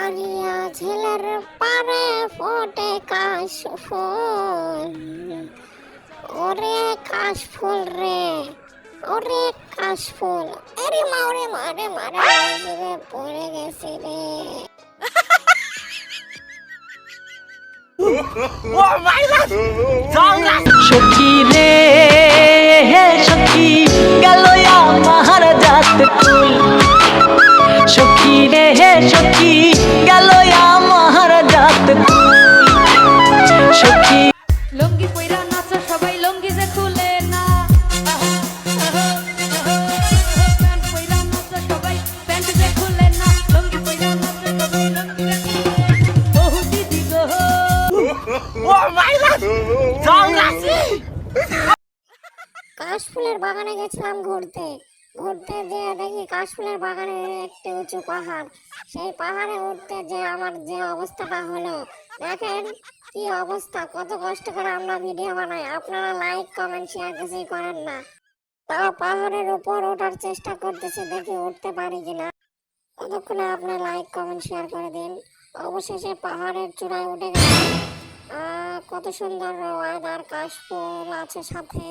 Area ঝেলের পারে ফোটে কাশ ফুল ওরে কাশ ফুল রে ওরে কাশ ফুল আরে মা ওরে মা রে মারে রে পড়ে গেছি রে। সখী সখী রে হে সখী গেল আমার জাত সখী লুঙ্গি পইরা নাচো সবাই লুঙ্গি যে খুলে না। প্যান্ট পইরা নাচো সবাই প্যান্ট যে খুলে না। লুঙ্গি পইরা নাচো সবাই লুঙ্গি যে খুলে না। বহু দিদি গো। কাশফুলের বাগানে গেছিলাম ঘুরতে। ঘুরতে যে দেখি কাশফুলের বাগানে একটি উঁচু পাহাড়। সেই পাহাড়ে উঠতে যে আমার যে অবস্থাটা হলো, দেখেন কি অবস্থা, কত কষ্ট করে আমরা ভিডিও বানাই। আপনারা লাইক কমেন্ট শেয়ার কিছুই করেন না। তাও পাহাড়ের উপর ওঠার চেষ্টা করতেছি, দেখি উঠতে পারি কিনা। ততক্ষণে আপনি লাইক কমেন্ট শেয়ার করে দিন। অবশেষে পাহাড়ের চূড়ায় উঠে গেছে কত সুন্দর ওয়েদার কাশফুল আছে সাথে।